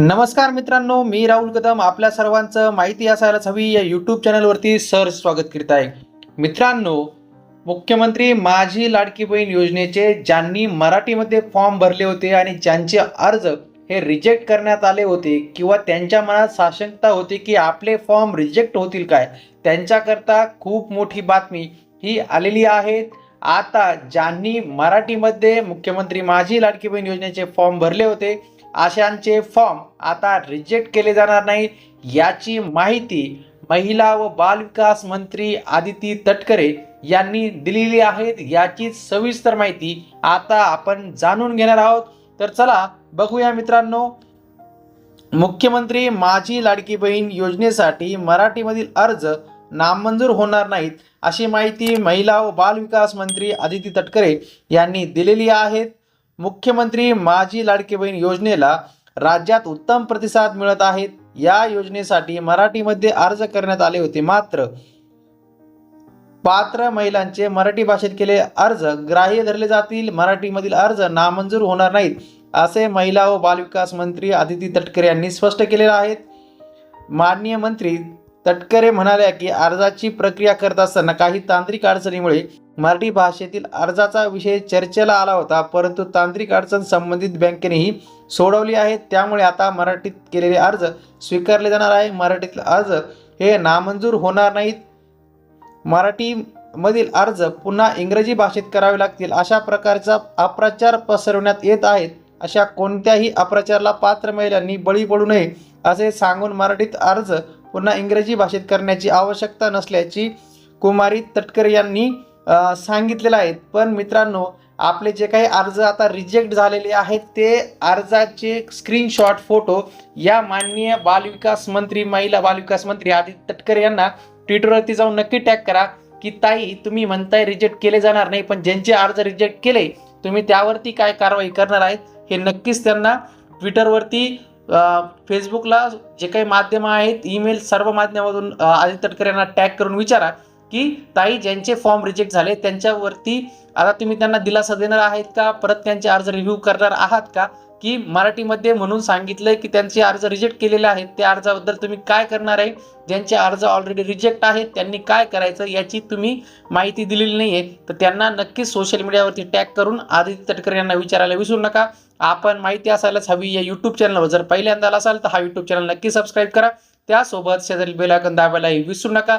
नमस्कार मित्रांनो मी राहुल कदम. आपल्या सर्वांचं माहिती असायलाच हवी. या यूट्यूब चॅनलवरती सर स्वागत करीत आहे. मित्रांनो मुख्यमंत्री माझी लाडकी बहीण योजनेचे ज्यांनी मराठीमध्ये फॉर्म भरले होते आणि ज्यांचे अर्ज हे रिजेक्ट करण्यात आले होते किंवा त्यांच्या मनात साशंकता होती की आपले फॉर्म रिजेक्ट होतील काय त्यांच्याकरता खूप मोठी बातमी ही आलेली आहे. आता ज्यांनी मराठीमध्ये मुख्यमंत्री माझी लाडकी बहीण योजनेचे फॉर्म भरले होते अशांचे फॉर्म आता रिजेक्ट केले जाणार नाही याची माहिती महिला व बालविकास मंत्री आदिती तटकरे यांनी दिलेली आहेत. याची सविस्तर माहिती आता आपण जाणून घेणार आहोत. तर चला बघूया मित्रांनो. मुख्यमंत्री माझी लाडकी बहीण योजनेसाठी मराठीमधील अर्ज नामंजूर होणार नाहीत अशी माहिती महिला व बालविकास मंत्री आदिती तटकरे यांनी दिलेली आहेत मुख्यमंत्री माझी लाडकी बहीण योजनेला राज्यात उत्तम प्रतिसाद मिळत आहेत या योजनेसाठी मराठीमध्ये अर्ज करण्यात आले होते. मात्र पात्र महिलांचे मराठी भाषेत केले अर्ज ग्राह्य धरले जातील. मराठीमधील अर्ज नामंजूर होणार नाहीत असे महिला व बालविकास मंत्री आदिती तटकरे यांनी स्पष्ट केलेले आहेत माननीय मंत्री तटकरे म्हणाल्या की अर्जाची प्रक्रिया करत असताना काही तांत्रिक अडचणीमुळे मराठी भाषेतील अर्जाचा विषय चर्चेला आला होता परंतु तांत्रिक अडचण संबंधित बँकेनेही सोडवली आहे. त्यामुळे आता मराठीत केलेले अर्ज स्वीकारले जाणार आहे. मराठीतील अर्ज हे नामंजूर होणार नाहीत. मराठीमधील अर्ज पुन्हा इंग्रजी भाषेत करावे लागतील. अशा प्रकारचा अप्रचार पसरवण्यात येत आहेत. अशा कोणत्याही अप्रचाराला पात्र महिलांनी बळी पडू नये असे सांगून मराठीत अर्ज पुन्हा इंग्रजी भाषेत करण्याची आवश्यकता नसल्याची कुमारी तटकर यांनी सांगितलेलं आहे. पण मित्रांनो आपले जे काही अर्ज आता रिजेक्ट झालेले आहेत ते अर्जाचे स्क्रीनशॉट फोटो या माननीय बालविकास मंत्री महिला बालविकास मंत्री आदित्य तटकरे यांना ट्विटरवरती जाऊन नक्की टॅग करा की ताई तुम्ही म्हणताय रिजेक्ट केले जाणार नाही पण ज्यांचे अर्ज रिजेक्ट केले तुम्ही त्यावरती काय कारवाई करणार आहेत हे नक्कीच त्यांना ट्विटरवरती फेसबुकला जे काही माध्यम आहेत ईमेल सर्व माध्यमातून आदित्य तटकरे यांना टॅग करून विचारा. की ताई ज्यांचे फॉर्म रिजेक्ट झाले त्यांच्यावरती आता तुम्ही त्यांना दिलासा देणार आहेत का? परत त्यांचे अर्ज रिव्ह्यू करणार आहात का? की मराठीमध्ये म्हणून सांगितलंय की त्यांचे अर्ज रिजेक्ट केलेले आहेत. त्या अर्जाबद्दल तुम्ही काय करणार आहे? ज्यांचे अर्ज ऑलरेडी रिजेक्ट आहेत त्यांनी काय करायचं याची तुम्ही माहिती दिलेली नाही आहे तर त्यांना नक्कीच सोशल मीडियावरती टॅग करून आदित्य तटकरे यांना विचारायला विसरू नका. आपण माहिती असायलाच हवी या यूट्यूब चॅनलवर जर पहिल्यांदा असाल तर हा यूट्यूब चॅनल नक्की सबस्क्राईब करा. त्यासोबत शेजारी बेलायकन दाबायलाही विसरू नका.